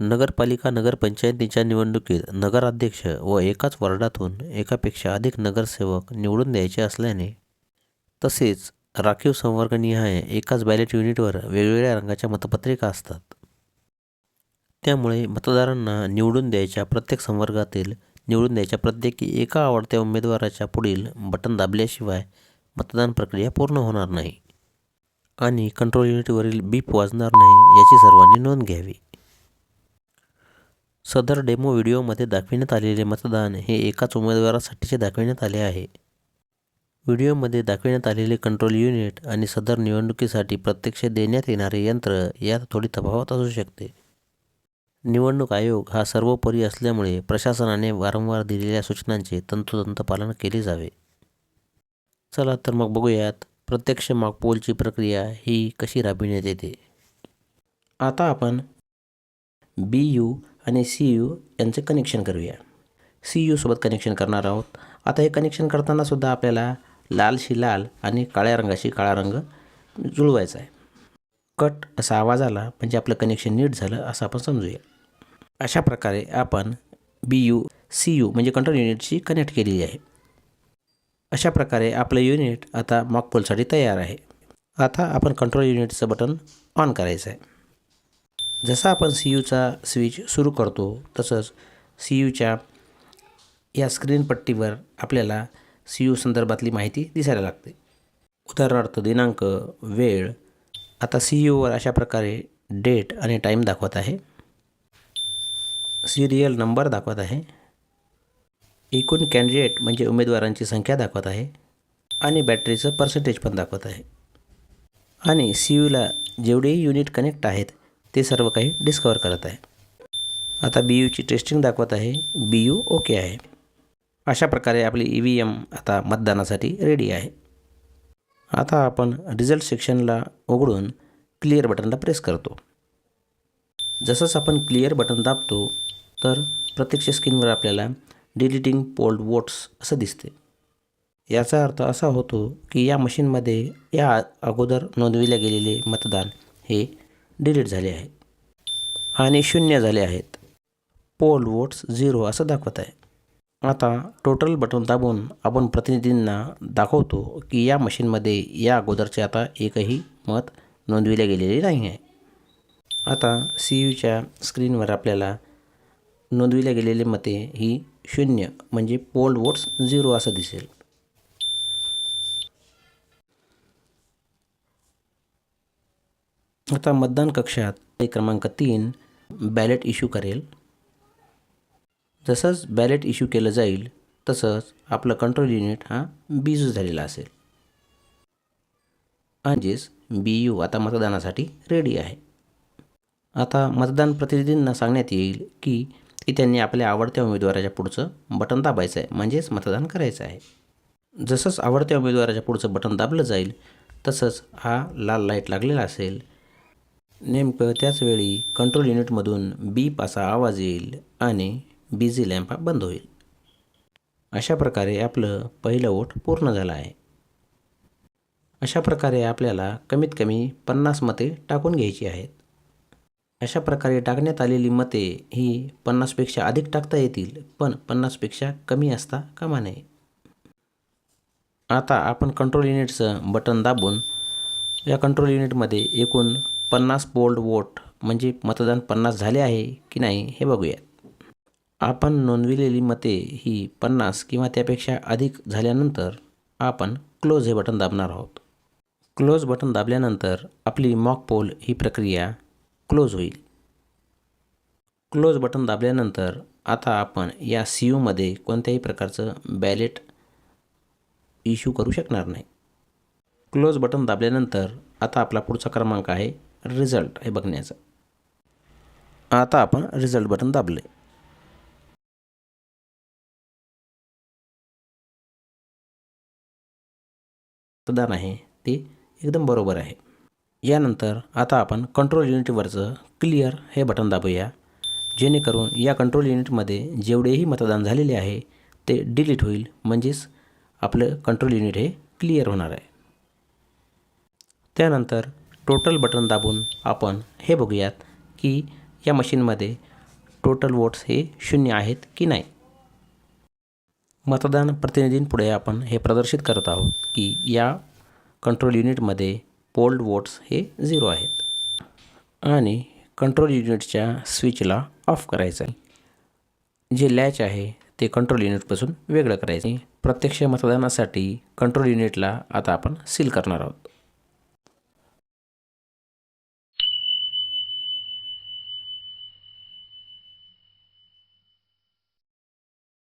नगरपालिका नगरपंचायतीच्या निवडणुकीत नगराध्यक्ष व एकाच वॉर्डातून एकापेक्षा अधिक नगरसेवक निवडून द्यायचे असल्याने तसेच राखीव संवर्गनिहाय एकाच बॅलेट युनिटवर वेगवेगळ्या रंगाच्या मतपत्रिका असतात. त्यामुळे मतदारांना निवडून द्यायच्या प्रत्येक संवर्गातील निवडून द्यायच्या प्रत्येकी एका आवडत्या उमेदवाराच्या पुढील बटन दाबल्याशिवाय मतदान प्रक्रिया पूर्ण होणार नाही आणि कंट्रोल युनिटवरील बीप वाजणार नाही याची सर्वांनी नोंद घ्यावी. सदर डेमो व्हिडिओमध्ये दाखविण्यात आलेले मतदान हे एकाच उमेदवारासाठीचे दाखविण्यात आले आहे. व्हिडिओमध्ये दाखविण्यात आलेले कंट्रोल युनिट आणि सदर निवडणुकीसाठी प्रत्यक्ष देण्यात येणारे यंत्र यात थोडी तफावत असू शकते. निवडणूक आयोग हा सर्वोपरी असल्यामुळे प्रशासनाने वारंवार दिलेल्या सूचनांचे तंतोतंत पालन केले जावे. चला तर मग बघूयात प्रत्यक्ष मागपोलची प्रक्रिया ही कशी राबविण्यात येते. आता आपण बी यू आणि सी यू यांचे कनेक्शन करूया. सी यूसोबत कनेक्शन करणार आहोत. आता हे कनेक्शन करताना सुद्धा आपल्याला लालशी लाल आणि काळ्या रंगाशी काळा रंग जुळवायचा आहे. कट असा आवाज आला म्हणजे आपलं कनेक्शन नीट झालं असं आपण समजूया. अशा प्रकारे आपण बी यू सी यू म्हणजे कंट्रोल युनिटशी कनेक्ट केलेली आहे. अशा प्रकारे आपलं युनिट आता मॉकपोलसाठी तयार आहे. आता आपण कंट्रोल युनिटचं बटन ऑन करायचं आहे. जसा आपण सी यूचा स्विच सुरू करतो तसंच सी यूच्या या स्क्रीन पट्टीवर आपल्याला सी यू संदर्भातली माहिती दिसायला लागते. उदाहरणार्थ दिनांक वेळ. आता सी यूवर अशा प्रकारे डेट आणि टाईम दाखवत आहे. सिरियल नंबर दाखवत आहे. एकूण कॅन्डिडेट म्हणजे उमेदवारांची संख्या दाखवत आहे. आणि बॅटरीचं पर्सेंटेज पण दाखवत आहे. आणि सी यूला जेवढेही युनिट कनेक्ट आहेत ते सर्व काही डिस्कवर करत आहे. आता बी यूची टेस्टिंग दाखवत आहे. बी यू ओके आहे. अशा प्रकारे आपली ई व्ही एम आता मतदानासाठी रेडी आहे. आता आपण रिझल्ट सेक्शनला उघडून क्लिअर बटनला प्रेस करतो. जसंच आपण क्लिअर बटन दाबतो तर प्रत्यक्ष स्क्रीनवर आपल्याला डिलिटिंग पोल्ड वोट्स असं दिसते. याचा अर्थ असा होतो की या मशीनमध्ये या अगोदर नोंदविले गेलेले मतदान हे डिलीट झाले आहे. आणि शून्य झाले आहेत. पोल वोट्स झिरो असं दाखवत आहे. आता टोटल बटन दाबून आपण प्रतिनिधींना दाखवतो की या मशीनमध्ये या अगोदरचे आता एकही मत नोंदविले गेलेले नाही आहे. आता सी यूच्या स्क्रीनवर आपल्याला नोंदविल्या गेलेले मते ही शून्य म्हणजे पोल वोट्स झिरो असं दिसेल. आता मतदान कक्षात क्रमांक तीन बॅलेट इश्यू करेल. जसंच बॅलेट इश्यू केलं जाईल तसंच आपलं कंट्रोल युनिट हा बिजू झालेला असेल. म्हणजेच बी यू आता मतदानासाठी रेडी आहे. आता मतदान प्रतिनिधींना सांगण्यात येईल की की त्यांनी आपल्या आवडत्या उमेदवाराच्या पुढचं बटन दाबायचं आहे म्हणजेच मतदान करायचं आहे. जसंच आवडत्या उमेदवाराच्या पुढचं बटन दाबलं जाईल तसंच हा लाल लाइट लागलेला असेल नेमकं त्याचवेळी कंट्रोल युनिटमधून बीप असा आवाज येईल आणि बिझी लॅम्प हा बंद होईल. अशा प्रकारे आपलं पहिलं वोट पूर्ण झालं आहे. अशा प्रकारे आपल्याला कमीत कमी पन्नास मते टाकून घ्यायची आहेत. अशा प्रकारे टाकण्यात आलेली मते ही पन्नासपेक्षा अधिक टाकता येतील पण पन्नासपेक्षा कमी असता कामा नये. आता आपण कंट्रोल युनिटचं बटन दाबून या कंट्रोल युनिटमध्ये एकूण पन्नास पोल्ड वोट म्हणजे मतदान पन्नास झाले आहे की नाही हे बघूयात. आपण नोंदविलेली मते ही पन्नास किंवा त्यापेक्षा अधिक झाल्यानंतर आपण क्लोज हे बटन दाबणार आहोत. क्लोज बटन दाबल्यानंतर आपली मॉक पोल ही प्रक्रिया क्लोज होईल. क्लोज बटन दाबल्यानंतर आता आपण या सी यूमध्ये कोणत्याही प्रकारचं बॅलेट इश्यू करू शकणार नाही. क्लोज बटन दाबल्यानंतर आता आपला पुढचा क्रमांक आहे रिझल्ट हे बघण्याचं. आता आपण रिझल्ट बटन दाबले. मतदान आहे ते एकदम बरोबर आहे. यानंतर आता आपण कंट्रोल युनिटवरचं क्लिअर हे बटन दाबूया. जेणेकरून या कंट्रोल युनिटमध्ये जेवढेही मतदान झालेले आहे ते डिलीट होईल. म्हणजेच आपलं कंट्रोल युनिट हे क्लिअर होणार आहे. त्यानंतर टोटल बटन दाबून आपण हे बघूयात की या मशीनमध्ये टोटल वोट्स हे शून्य आहेत की नाही. मतदान प्रतिनिधींपुढे आपण हे प्रदर्शित करत आहोत की या कंट्रोल युनिटमध्ये पोल्ड वोट्स हे झिरो आहेत. आणि कंट्रोल युनिटच्या स्विचला ऑफ करायचं आहे जे लॅच आहे ते कंट्रोल युनिटपासून वेगळं करायचं आहे प्रत्यक्ष मतदानासाठी कंट्रोल युनिटला आता आपण सील करणार आहोत.